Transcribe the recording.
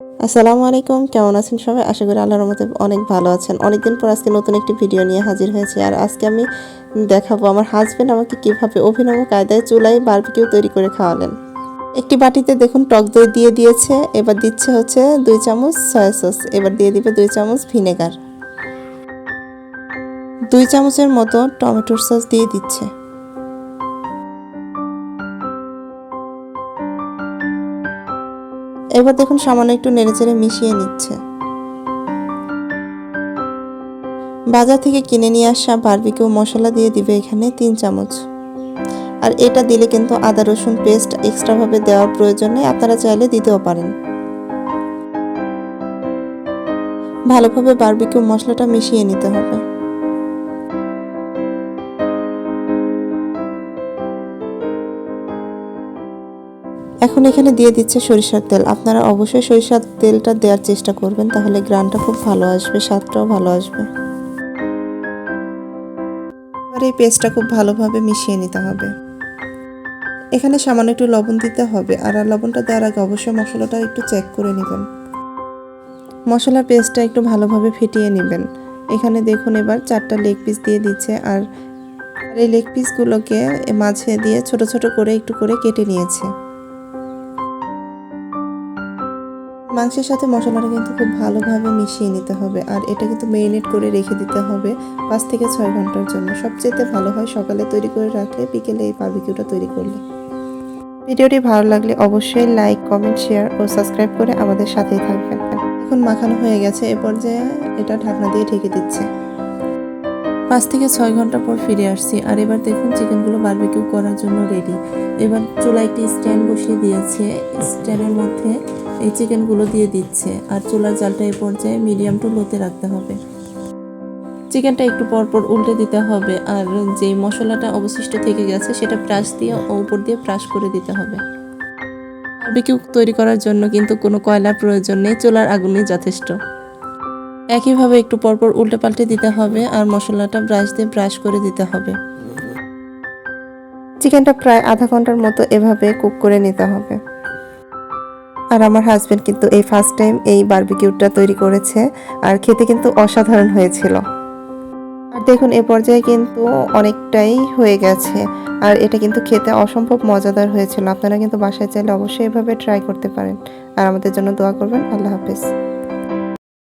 আসসালামু আলাইকুম, কেমন আছেন সবাই? আশা করি আল্লাহর মতে অনেক ভালো আছেন। অনেকদিন পর আজকে নতুন একটি ভিডিও নিয়ে হাজির হয়েছে আর আজকে আমি দেখাবো আমার হাজবেন্ড আমাকে কীভাবে অভিনব কায়দায় চুলায় বারবিকিউ তৈরি করে খাওয়ালেন। একটি বাটিতে দেখুন, টক দই দিয়ে দিয়েছে, এবার দিচ্ছে হচ্ছে দুই চামচ সয়া সস এবার দিয়ে দিবে দুই চামচ ভিনেগার দুই চামচের মতো টমেটোর সস দিয়ে দিচ্ছে। এবার দেখুন সামান্য একটু নেড়েচেড়ে মিশিয়ে নিচ্ছে। বাজার থেকে কিনে নিয়ে আসা বারবিকিউ মশলা দিয়ে দিবে এখানে তিন চামচ। আর এটা দিলে কিন্তু আদা, রসুন পেস্ট এক্সট্রাভাবে দেওয়ার প্রয়োজন নেই, আপনারা চাইলে দিতেও পারেন। ভালোভাবে বারবিকিউ মশলাটা মিশিয়ে নিতে হবে। এখন এখানে দিয়ে দিচ্ছে সরিষার তেল। আপনারা অবশ্যই সরিষার তেলটা দেওয়ার চেষ্টা করবেন, তাহলে গ্রানটা খুব ভালো আসবে, স্বাদটাও ভালো আসবে। আর এই পেস্টটা খুব ভালোভাবে মিশিয়ে নিতে হবে। এখানে সামান্য একটু লবণ দিতে হবে, আর লবণটা দেওয়ার আগে অবশ্যই মশলাটা একটু চেক করে নেবেন। মশলার পেস্টটা একটু ভালোভাবে ফেটিয়ে নেবেন। এখানে দেখুন এবার চারটা লেগ পিস দিয়ে দিচ্ছে, আর এই লেগ পিসগুলোকে মাঝে দিয়ে ছোট ছোট করে একটু করে কেটে নিয়েছে। মাংসের সাথে মশলাটা কিন্তু খুব ভালোভাবে মিশিয়ে নিতে হবে। আর এটা কিন্তু মেরিনেট করে রেখে দিতে হবে পাঁচ থেকে ছয় ঘণ্টার জন্য। সবচেয়ে ভালো হয় সকালে তৈরি করে রাখলে, বিকেলে এই বারবিকিউটা তৈরি করলে। ভিডিওটি ভালো লাগলে অবশ্যই লাইক কমেন্ট শেয়ার ও সাবস্ক্রাইব করে আমাদের সাথেই থাকবেন। এখন মাখানো হয়ে গেছে, এ পর্যায়ে এটা ঢাকনা দিয়ে ঢেকে দিচ্ছে। পাঁচ থেকে ছয় ঘণ্টা পর ফিরে আসছি, আর এবার দেখুন চিকেনগুলো বারবিকিউ করার জন্য রেডি এবার চুলা একটি স্ট্যান্ড বসিয়ে দিয়েছে। স্ট্যান্ডের মধ্যে এই চিকেনগুলো দিয়ে দিচ্ছে আর চুলার জালটা এই পর্যায়ে মিডিয়াম টু লোতে রাখতে হবে। চিকেনটা একটু পরপর উল্টে দিতে হবে আর যে মশলাটা অবশিষ্ট থেকে গেছে সেটা ব্রাশ দিয়ে উপর দিয়ে ব্রাশ করে দিতে হবে। বারবিকিউ তৈরি করার জন্য কিন্তু কোনো কয়লার প্রয়োজন নেই, চুলার আগুনই যথেষ্ট। একইভাবে একটু পরপর উল্টে পাল্টে দিতে হবে আর মশলাটা ব্রাশ দিয়ে ব্রাশ করে দিতে হবে। চিকেনটা প্রায় আধা ঘণ্টার মতো এভাবে কুক করে নিতে হবে। আর আমার হাজব্যান্ড কিন্তু এই ফার্স্ট টাইম এই বারবিকিউটা তৈরি করেছে, আর খেতে কিন্তু অসাধারণ হয়েছিল। আর দেখুন, এ পর্যায়ে কিন্তু অনেকটাই হয়ে গেছে, আর এটা কিন্তু খেতে অসম্ভব মজাদার হয়েছিল। আপনারা কিন্তু বাসায় চাইলে অবশ্যই এভাবে ট্রাই করতে পারেন। আর আমাদের জন্য দোয়া করবেন। আল্লাহ হাফেজ।